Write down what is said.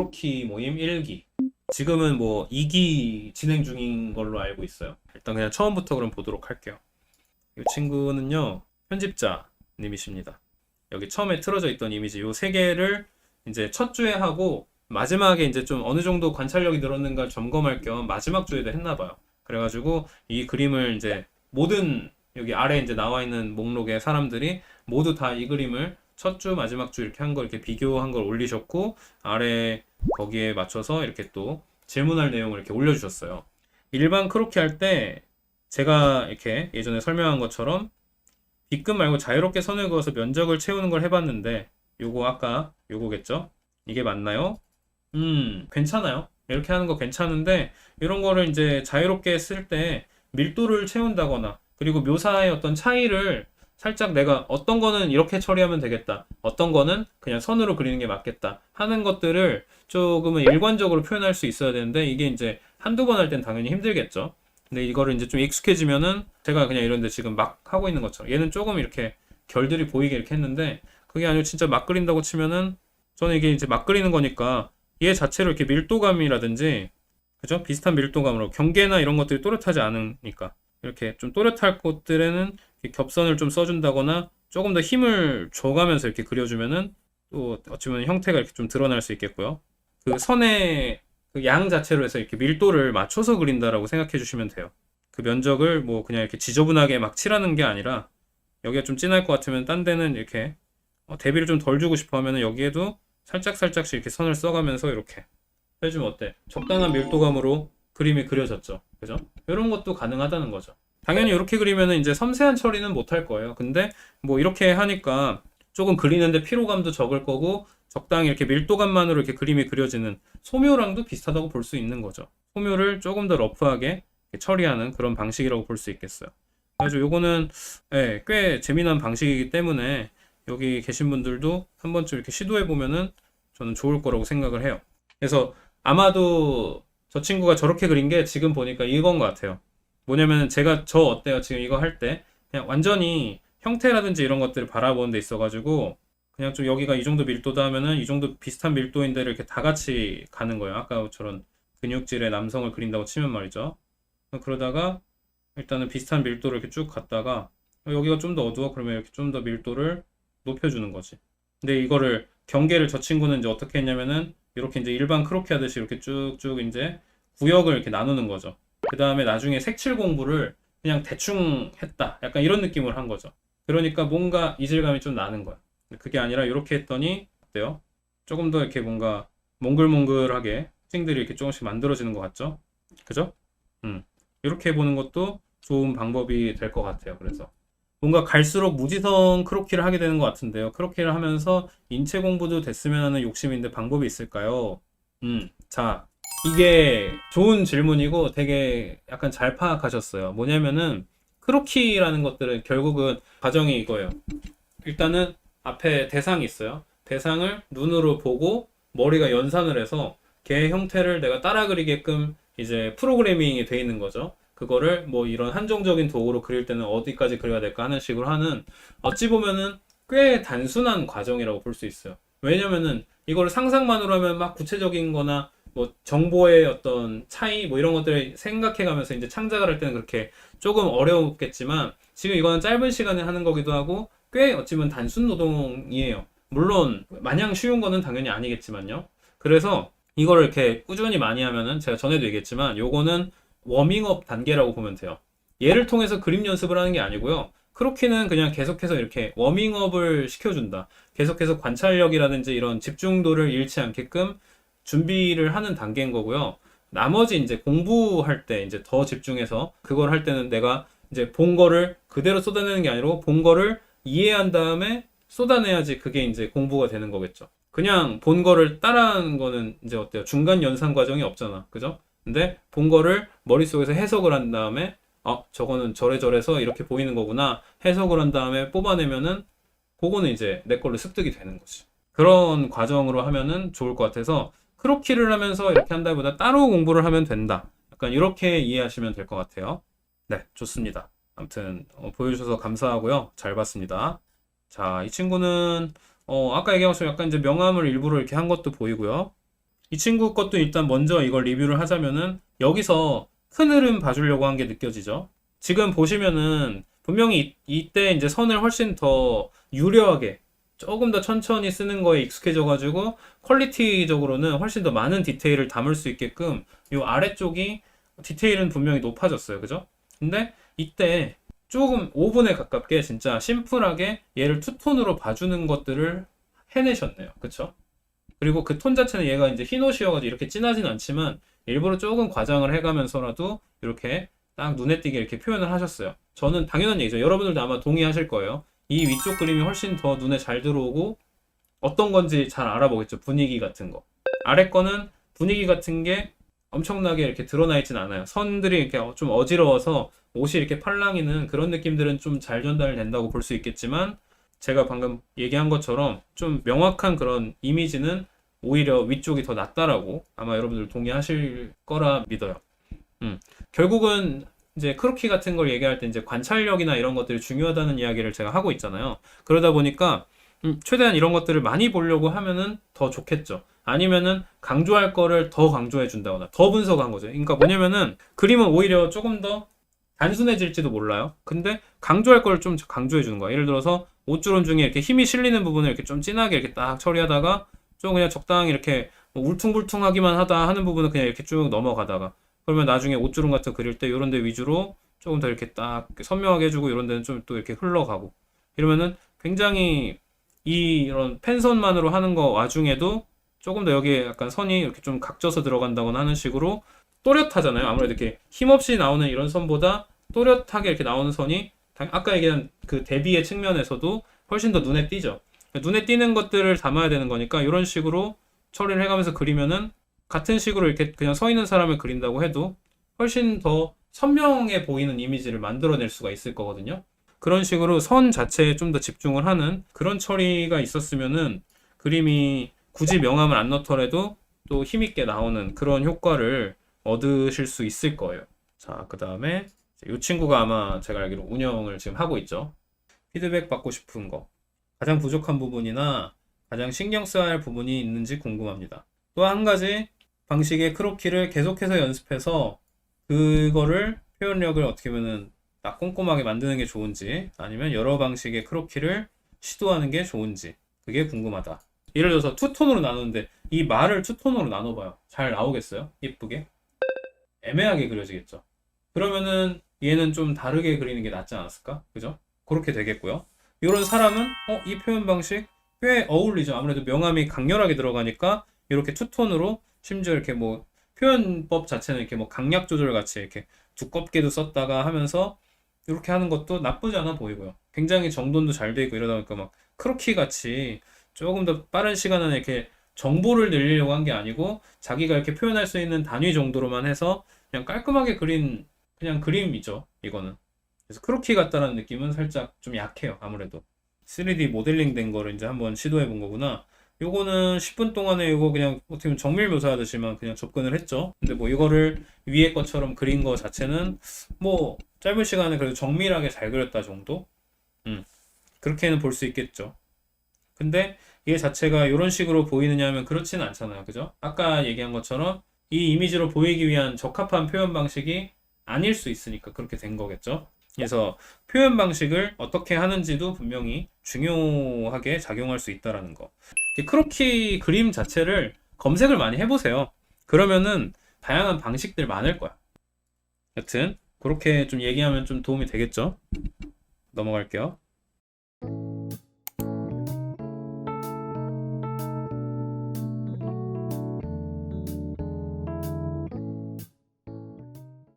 크로키 모임 1기. 지금은 뭐 2기 진행 중인 걸로 알고 있어요. 일단 그냥 처음부터 그럼 보도록 할게요. 이 친구는요, 편집자님이십니다. 여기 처음에 틀어져 있던 이미지 요세 개를 이제 첫 주에 하고 마지막에 이제 좀 어느 정도 관찰력이 늘었는가 점검할 겸 마지막 주에도 했나 봐요. 그래가지고 이 그림을 이제 모든 여기 아래 이제 나와 있는 목록의 사람들이 모두 다 이 그림을 첫 주, 마지막 주 이렇게 한 걸 이렇게 비교한 걸 올리셨고 아래 거기에 맞춰서 이렇게 또 질문할 내용을 이렇게 올려주셨어요. 일반 크로키 할 때 제가 이렇게 예전에 설명한 것처럼 빗금 말고 자유롭게 선을 그어서 면적을 채우는 걸 해봤는데 요거 아까 요거겠죠? 이게 맞나요? 음, 괜찮아요. 이렇게 하는 거 괜찮은데 이런 거를 이제 자유롭게 쓸 때 밀도를 채운다거나 그리고 묘사의 어떤 차이를 살짝 내가 어떤 거는 이렇게 처리하면 되겠다. 어떤 거는 그냥 선으로 그리는 게 맞겠다. 하는 것들을 조금은 일관적으로 표현할 수 있어야 되는데 이게 이제 한두 번 할 땐 당연히 힘들겠죠. 근데 이거를 이제 좀 익숙해지면은 제가 그냥 이런데 지금 막 하고 있는 것처럼 얘는 조금 이렇게 결들이 보이게 이렇게 했는데 그게 아니고 진짜 막 그린다고 치면은 저는 이게 이제 막 그리는 거니까 얘 자체로 이렇게 밀도감이라든지 그죠? 비슷한 밀도감으로 경계나 이런 것들이 또렷하지 않으니까 이렇게 좀 또렷할 이렇게 겹선을 좀 써준다거나 조금 더 힘을 줘가면서 이렇게 그려주면은 또 어찌 보면 형태가 이렇게 좀 드러날 수 있겠고요. 그 선의 그 양 자체로 해서 이렇게 밀도를 맞춰서 그린다라고 생각해 주시면 돼요. 그 면적을 뭐 그냥 이렇게 지저분하게 막 칠하는 게 아니라 여기가 좀 진할 것 같으면 딴 데는 이렇게 어, 대비를 좀 덜 주고 싶어 하면은 여기에도 살짝 살짝씩 이렇게 선을 써가면서 이렇게 해주면 어때? 적당한 밀도감으로 그림이 그려졌죠. 그죠? 이런 것도 가능하다는 거죠. 당연히 이렇게 그리면은 이제 섬세한 처리는 못할 거예요. 근데 뭐 이렇게 하니까 조금 그리는데 피로감도 적을 거고 적당히 이렇게 밀도감만으로 이렇게 그림이 그려지는 소묘랑도 비슷하다고 볼 수 있는 거죠. 소묘를 조금 더 러프하게 처리하는 그런 방식이라고 볼 수 있겠어요. 그래서 요거는 예, 꽤 재미난 방식이기 때문에 여기 계신 분들도 한 번쯤 이렇게 시도해 보면은 저는 좋을 거라고 생각을 해요. 그래서 아마도 저 친구가 저렇게 그린 게 지금 보니까 이건 것 같아요. 뭐냐면 제가 저 어때요? 지금 이거 할 때 그냥 완전히 형태라든지 이런 것들을 바라보는 데 있어가지고 그냥 좀 여기가 이 정도 밀도다 하면은 이 정도 비슷한 밀도인데를 이렇게 다 같이 가는 거예요. 아까처럼 근육질의 남성을 그린다고 치면 말이죠. 그러다가 일단은 비슷한 밀도를 이렇게 쭉 갔다가 여기가 좀 더 어두워 그러면 이렇게 좀 더 밀도를 높여주는 거지. 근데 이거를 경계를 저 친구는 이제 어떻게 했냐면은 이렇게 이제 일반 크로키 하듯이 이렇게 쭉쭉 이제 구역을 이렇게 나누는 거죠. 그 다음에 나중에 색칠 공부를 그냥 대충 했다. 약간 이런 느낌을 한 거죠. 그러니까 뭔가 이질감이 좀 나는 거야. 그게 아니라 이렇게 했더니 어때요? 조금 더 이렇게 뭔가 몽글몽글하게 특징들이 이렇게 조금씩 만들어지는 것 같죠? 그죠? 음. 이렇게 보는 것도 좋은 방법이 될 것 같아요. 그래서 뭔가 갈수록 무지성 크로키를 하게 되는 것 같은데요. 크로키를 하면서 인체 공부도 됐으면 하는 욕심인데 방법이 있을까요? 음, 자, 이게 좋은 질문이고 되게 약간 잘 파악하셨어요. 뭐냐면은 크로키라는 것들은 결국은 과정이 이거예요. 일단은 앞에 대상이 있어요. 대상을 눈으로 보고 머리가 연산을 해서 걔 형태를 내가 따라 그리게끔 이제 프로그래밍이 돼 있는 거죠. 그거를 뭐 이런 한정적인 도구로 그릴 때는 어디까지 그려야 될까 하는 식으로 하는 어찌 보면은 꽤 단순한 과정이라고 볼 수 있어요. 왜냐면은 이거를 상상만으로 하면 막 구체적인 거나 뭐 정보의 어떤 차이 뭐 이런 것들을 생각해 가면서 이제 창작을 할 때는 그렇게 조금 어려웠겠지만 지금 이거는 짧은 시간에 하는 거기도 하고 꽤 어찌 보면 단순 노동이에요. 물론 마냥 쉬운 거는 당연히 아니겠지만요. 그래서 이거를 이렇게 꾸준히 많이 하면은 제가 전에도 얘기했지만 요거는 워밍업 단계라고 보면 돼요. 얘를 통해서 그림 연습을 하는 게 아니고요. 크로키는 그냥 계속해서 이렇게 워밍업을 시켜준다. 계속해서 관찰력이라든지 이런 집중도를 잃지 않게끔 준비를 하는 단계인 거고요. 나머지 이제 공부할 때 이제 더 집중해서 그걸 할 때는 내가 이제 본 거를 그대로 쏟아내는 게 아니고 본 거를 이해한 다음에 쏟아내야지 그게 이제 공부가 되는 거겠죠. 그냥 본 거를 따라하는 거는 이제 어때요? 중간 연산 과정이 없잖아. 그죠? 근데 본 거를 머릿속에서 해석을 한 다음에 어, 저거는 저래저래서 이렇게 보이는 거구나. 해석을 한 다음에 뽑아내면은 그거는 이제 내 걸로 습득이 되는 거지. 그런 과정으로 하면은 좋을 것 같아서 크로키를 하면서 이렇게 한다보다 따로 공부를 하면 된다. 약간 이렇게 이해하시면 될 것 같아요. 네, 좋습니다. 아무튼 어, 보여주셔서 감사하고요. 잘 봤습니다. 자, 이 친구는 어, 아까 얘기한 것처럼 약간 이제 명암을 일부러 이렇게 한 것도 보이고요. 이 친구 것도 일단 먼저 이걸 리뷰를 하자면은 여기서 큰 흐름 봐주려고 한 게 느껴지죠. 지금 보시면은 분명히 이- 이때 이제 선을 훨씬 더 유려하게 조금 더 천천히 쓰는 거에 익숙해져 가지고 퀄리티적으로는 훨씬 더 많은 디테일을 담을 수 있게끔 이 아래쪽이 디테일은 분명히 높아졌어요. 그죠? 근데 이때 조금 5분에 가깝게 진짜 심플하게 얘를 투톤으로 봐주는 것들을 해내셨네요. 그쵸? 그리고 그 톤 자체는 얘가 이제 흰 옷이어가지고 이렇게 진하진 않지만 일부러 조금 과장을 해가면서라도 이렇게 딱 눈에 띄게 이렇게 표현을 하셨어요. 저는 당연한 얘기죠. 여러분들도 아마 동의하실 거예요. 이 위쪽 그림이 훨씬 더 눈에 잘 들어오고 어떤 건지 잘 알아보겠죠. 분위기 같은 거. 아래 거는 분위기 같은 게 엄청나게 이렇게 드러나 있진 않아요. 선들이 이렇게 좀 어지러워서 옷이 이렇게 팔랑이는 그런 느낌들은 좀 잘 전달된다고 볼 수 있겠지만 제가 방금 얘기한 것처럼 좀 명확한 그런 이미지는 오히려 위쪽이 더 낫다라고 아마 여러분들 동의하실 거라 믿어요. 음. 결국은 이제 크로키 같은 걸 얘기할 때 이제 관찰력이나 이런 것들이 중요하다는 이야기를 제가 하고 있잖아요. 그러다 보니까 음, 최대한 이런 것들을 많이 보려고 하면은 더 좋겠죠. 아니면은 강조할 거를 더 강조해 준다거나 더 분석한 거죠. 그러니까 뭐냐면은 그림은 오히려 조금 더 단순해질지도 몰라요. 근데 강조할 걸 좀 강조해 주는 거야. 예를 들어서 옷주름 중에 이렇게 힘이 실리는 부분을 이렇게 좀 진하게 이렇게 딱 처리하다가 좀 그냥 적당히 이렇게 뭐 울퉁불퉁하기만 하다 하는 부분은 그냥 이렇게 쭉 넘어가다가 그러면 나중에 옷주름 같은 거 그릴 때 이런 데 위주로 조금 더 이렇게 딱 선명하게 해주고 이런 데는 좀 또 이렇게 흘러가고 이러면은 굉장히 이 이런 펜선만으로 하는 거 와중에도 조금 더 여기에 약간 선이 이렇게 좀 각져서 들어간다거나 하는 식으로 또렷하잖아요. 아무래도 이렇게 힘없이 나오는 이런 선보다 또렷하게 이렇게 나오는 선이 당- 아까 얘기한 그 대비의 측면에서도 훨씬 더 눈에 띄죠. 눈에 띄는 것들을 담아야 되는 거니까 이런 식으로 처리를 해가면서 그리면은 같은 식으로 이렇게 그냥 서 있는 사람을 그린다고 해도 훨씬 더 선명해 보이는 이미지를 만들어낼 수가 있을 거거든요. 그런 식으로 선 자체에 좀 더 집중을 하는 그런 처리가 있었으면은 그림이 굳이 명암을 안 넣더라도 또 힘있게 나오는 그런 효과를 얻으실 수 있을 거예요. 자, 그 다음에 이 친구가 아마 제가 알기로 운영을 지금 하고 있죠. 피드백 받고 싶은 거. 가장 부족한 부분이나 가장 신경 써야 할 부분이 있는지 궁금합니다. 또 한 가지 방식의 크로키를 계속해서 연습해서 그거를 표현력을 어떻게 보면은 딱 꼼꼼하게 만드는 게 좋은지 아니면 여러 방식의 크로키를 시도하는 게 좋은지 그게 궁금하다. 예를 들어서 투톤으로 나누는데 이 말을 투톤으로 나눠봐요. 잘 나오겠어요? 예쁘게? 애매하게 그려지겠죠. 그러면은 얘는 좀 다르게 그리는 게 낫지 않았을까? 그죠? 그렇게 되겠고요. 이런 사람은 어, 이 표현 방식 꽤 어울리죠. 아무래도 명암이 강렬하게 들어가니까 이렇게 투톤으로 심지어 이렇게 뭐 표현법 자체는 이렇게 뭐 강약 조절 같이 이렇게 두껍게도 썼다가 하면서 이렇게 하는 것도 나쁘지 않아 보이고요. 굉장히 정돈도 잘돼 있고 이러다 보니까 막 크로키 같이 조금 더 빠른 시간 안에 이렇게 정보를 늘리려고 한 게 아니고 자기가 이렇게 표현할 수 있는 단위 정도로만 해서 그냥 깔끔하게 그린 그냥 그림이죠. 이거는. 그래서 크로키 같다라는 느낌은 살짝 좀 약해요. 아무래도. 3D 모델링 된 거를 이제 한번 시도해 본 거구나. 요거는 10분 동안에 이거 그냥 어떻게 보면 정밀 묘사하듯이만 그냥 접근을 했죠. 근데 뭐 이거를 위에 것처럼 그린 거 자체는 뭐 짧은 시간에 그래도 정밀하게 잘 그렸다 정도? 음. 그렇게는 볼 수 있겠죠. 근데 얘 자체가 이런 식으로 보이느냐 하면 그렇지는 않잖아요. 그죠? 아까 얘기한 것처럼 이 이미지로 보이기 위한 적합한 표현 방식이 아닐 수 있으니까 그렇게 된 거겠죠. 그래서 표현 방식을 어떻게 하는지도 분명히 중요하게 작용할 수 있다라는 거. 이 크로키 그림 자체를 검색을 많이 해보세요. 그러면은 다양한 방식들 많을 거야. 여튼 그렇게 좀 얘기하면 좀 도움이 되겠죠? 넘어갈게요.